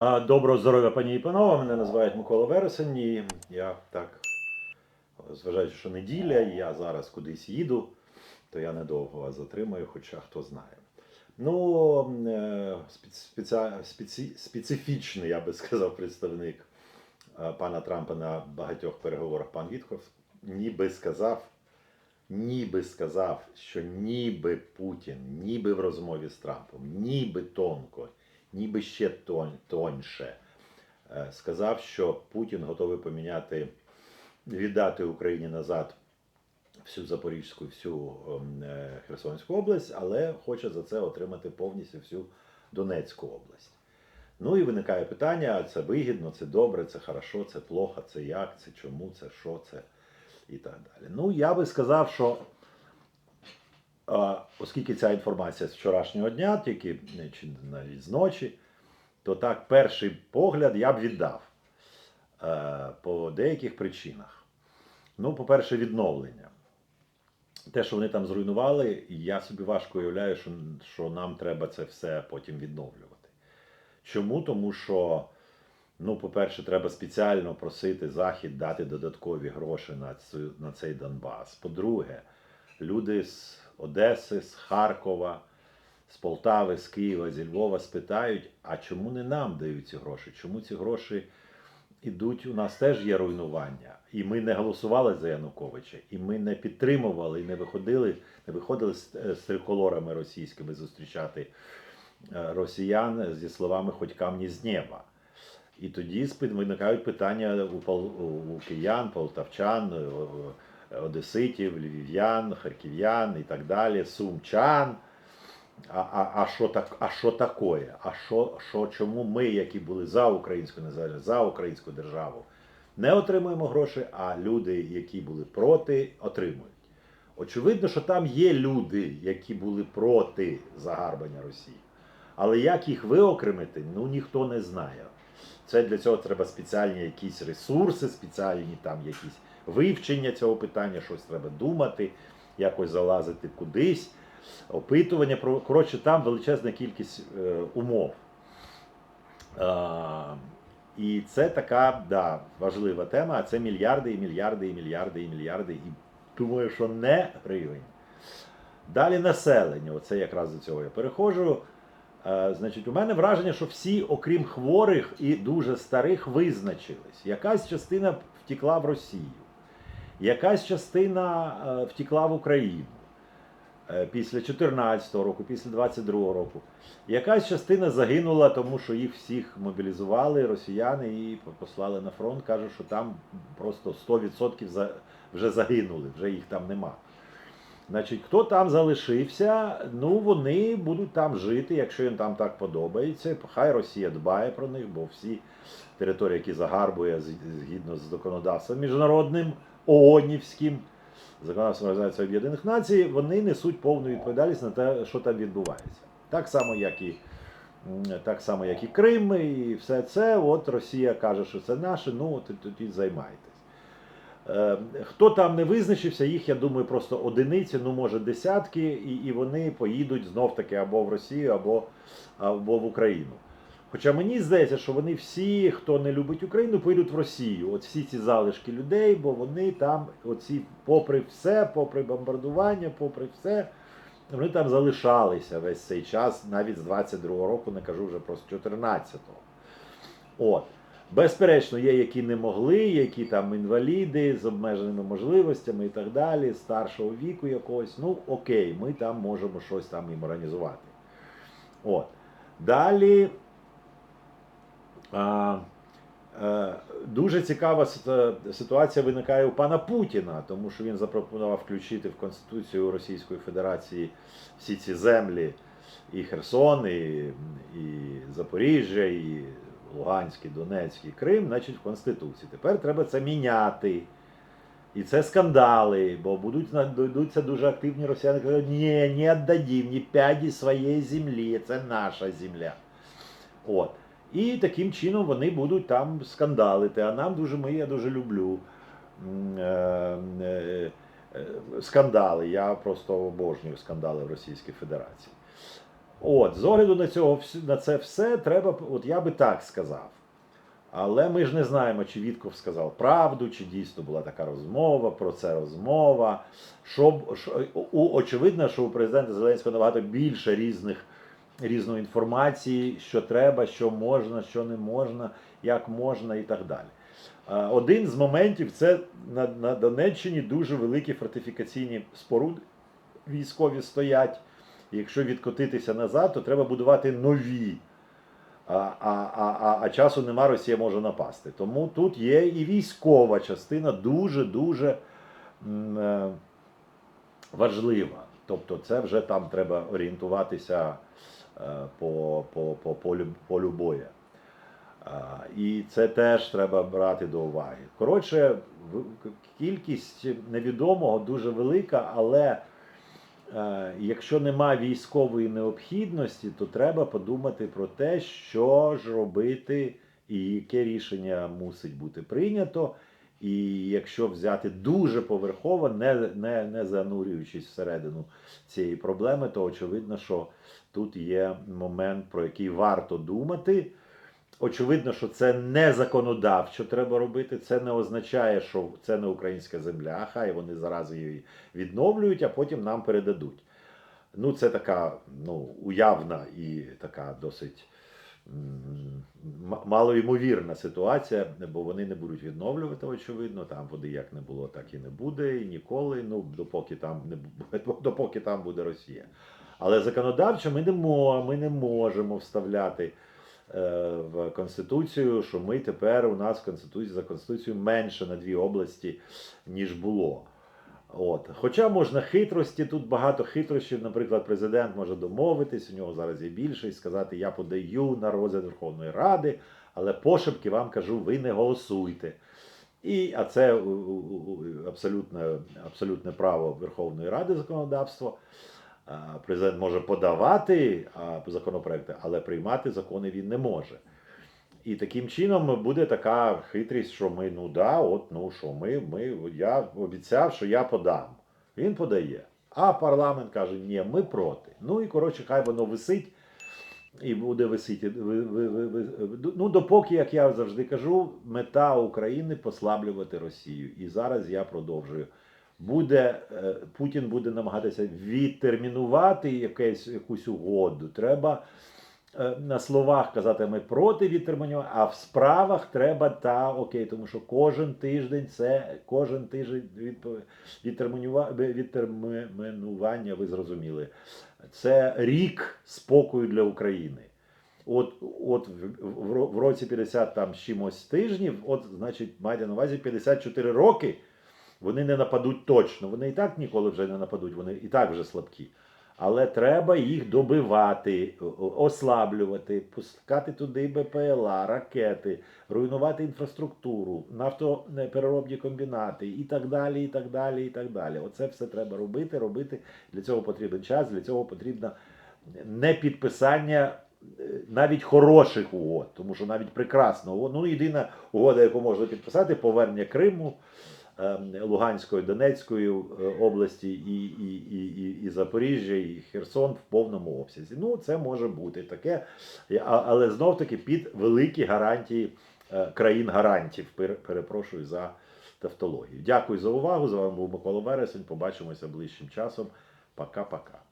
Доброго здоров'я, пані і панове. Мене називають Микола Вересень. І я так, зважаючи, що неділя, і я зараз кудись їду, то я недовго вас затримаю, хоча хто знає. Ну, е, спеці... специфічний, я би сказав, представник е, пана Трампа на багатьох переговорах пан Вітхов, ніби сказав, ніби сказав, що ніби Путін, ніби в розмові з Трампом, ніби тонко, ніби ще тон, тоньше, е, сказав, що Путін готовий поміняти, віддати Україні назад всю Запорізьку, всю ем, е, Херсонську область, але хоче за це отримати повністю всю Донецьку область. Ну і виникає питання: це вигідно, це добре, це хорошо, це плохо, це як, це чому, це що, це і так далі. Ну, я би сказав, що оскільки ця інформація з вчорашнього дня, тільки чи навіть з ночі, то так, перший погляд я б віддав е, по деяких причинах. Ну, по-перше, відновлення. Те, що вони там зруйнували, я собі важко уявляю, що, що нам треба це все потім відновлювати. Чому? Тому що, ну, по-перше, треба спеціально просити Захід дати додаткові гроші на, цю, на цей Донбас. По-друге, люди з Одеси, з Харкова, з Полтави, з Києва, зі Львова спитають, а чому не нам дають ці гроші? Чому ці гроші ідуть? У нас теж є руйнування. І ми не голосували за Януковича, і ми не підтримували, і не виходили, не виходили з, з триколорами російськими зустрічати е, росіян зі словами хоч камні з неба. І тоді виникають питання у киян, полтавчан, е, одеситів, львів'ян, харків'ян і так далі, сумчан. А, а, а, що так, а що такое? А що, що, чому ми, які були за українську незалежність, за українську державу, не отримуємо гроші, а люди, які були проти, отримують. Очевидно, що там є люди, які були проти загарбання Росії. Але як їх виокремити, ну ніхто не знає. Це для цього треба спеціальні якісь ресурси, спеціальні там якісь вивчення цього питання, щось треба думати, якось залазити кудись, опитування. Коротше, там величезна кількість е, умов. І це така да, важлива тема, а це мільярди і мільярди і мільярди і мільярди. І думаю, що не гривень. Далі населення. Оце якраз до цього я переходжу. Е, Значить, у мене враження, що всі, окрім хворих і дуже старих, визначились. Якась частина втекла в Росію, якась частина е, втекла в Україну е, після 2014 року, після 22 року. Якась частина загинула, тому що їх всіх мобілізували росіяни і послали на фронт. Кажуть, що там просто 100% вже загинули, вже їх там нема. Значить, хто там залишився, ну вони будуть там жити, якщо їм там так подобається. Хай Росія дбає про них, бо всі території, які загарбує згідно з законодавством міжнародним, ООНівським, законодавством Організації Об'єднаних Націй, вони несуть повну відповідальність на те, що там відбувається. Так само, як і так само, як і Крим, і все це. От Росія каже, що це наше, ну тоді займайтесь. Е, Хто там не визначився, їх, я думаю, просто одиниці, ну може десятки, і, і вони поїдуть знов таки або в Росію, або, або в Україну. Хоча мені здається, що вони всі, хто не любить Україну, поїдуть в Росію. От всі ці залишки людей, бо вони там, оці, попри все, попри бомбардування, попри все, вони там залишалися весь цей час, навіть з 22-го року, не кажу вже про 14-го. От. Безперечно, є які не могли, які там інваліди з обмеженими можливостями і так далі, старшого віку якогось. Ну, окей, ми там можемо щось там їм організувати. От. Далі. Е, Дуже цікава ситуація виникає у пана Путіна, тому що він запропонував включити в Конституцію Російської Федерації всі ці землі, і Херсон, і, і Запоріжжя, і Луганський, Донецький, Крим, значить, в Конституції. Тепер треба це міняти. І це скандали, бо будуть на- дойдуться дуже активні росіяни, кажуть, ні, не віддадим ні п'яді своєї землі, це наша земля. От. І таким чином вони будуть там скандалити. А нам дуже ми, я дуже люблю е, е, е, скандали. Я просто обожнюю скандали в Російській Федерації. От, з огляду на, цього, на це все, треба, от я би так сказав. Але ми ж не знаємо, чи Вітков сказав правду, чи дійсно була така розмова, про це розмова. Що, б- що, очевидно, що у президента Зеленського набагато більше різних, різної інформації, що треба, що можна, що не можна, як можна і так далі. Один з моментів це на, на Донеччині дуже великі фортифікаційні споруди військові стоять. Якщо відкотитися назад, то треба будувати нові. А, а, а, а, а часу нема, Росія може напасти. Тому тут є і військова частина дуже-дуже е, важлива. Тобто, це вже там треба орієнтуватися по, по, по полю, полю боя. І це теж треба брати до уваги. Коротше, кількість невідомого дуже велика, але е, якщо нема військової необхідності, то треба подумати про те, що ж робити і яке рішення мусить бути прийнято. І якщо взяти дуже поверхово, не, не, не занурюючись всередину цієї проблеми, то очевидно, що тут є момент, про який варто думати. Очевидно, що це не законодавчо треба робити. Це не означає, що це не українська земля. Хай вони зараз її відновлюють, а потім нам передадуть. Ну, це така ну, уявна і така досить малоймовірна ситуація, бо вони не будуть відновлювати, очевидно. Там води як не було, так і не буде, і ніколи. Ну, допоки там не допоки там буде Росія. Але законодавчо ми не, мо, ми не можемо вставляти е, в Конституцію, що ми тепер у нас Конституції за Конституцією менше на дві області, ніж було. От. Хоча можна хитрості, тут багато хитрощів. Наприклад, президент може домовитись, у нього зараз є більше, і сказати, я подаю на розгляд Верховної Ради, але пошепки вам кажу, ви не голосуйте. І, а це абсолютне, абсолютне право Верховної Ради законодавство. Президент може подавати законопроекти, але приймати закони він не може. І таким чином буде така хитрість, що ми, ну да, от ну що ми, ми, я обіцяв, що я подам. Він подає. А парламент каже, ні, ми проти. Ну і коротше, хай воно висить і буде висіти. Ви- ви- ви- ви- Ну, допоки, як я завжди кажу, мета України послаблювати Росію. І зараз я продовжую. Буде е, Путін буде намагатися відтермінувати якесь, якусь угоду. Треба на словах казати, ми проти відтермінування, а в справах треба та окей, тому що кожен тиждень це кожен тиждень відтермінування, ви зрозуміли. Це рік спокою для України. От, от в році 50 там чимось тижнів, от, значить, майте на увазі 54 роки. Вони не нападуть точно. Вони і так ніколи вже не нападуть, вони і так вже слабкі. Але треба їх добивати, ослаблювати, пускати туди БПЛА, ракети, руйнувати інфраструктуру, нафтопереробні комбінати і так далі. і так далі, і так далі. Оце все треба робити. Робити для цього потрібен час, для цього потрібно не підписання е, навіть хороших угод, тому що навіть прекрасна угода. Ну, єдина угода, яку можна підписати, повернення Криму. Ем, Луганської, Донецької е, області і, і, і, і, і Запоріжжя, і Херсон в повному обсязі. Ну, це може бути таке, але знов таки під великі гарантії е, країн гарантів. Перепрошую за тавтологію. Дякую за увагу. З вами був Микола Вересень. Побачимося ближчим часом. Пока-пока.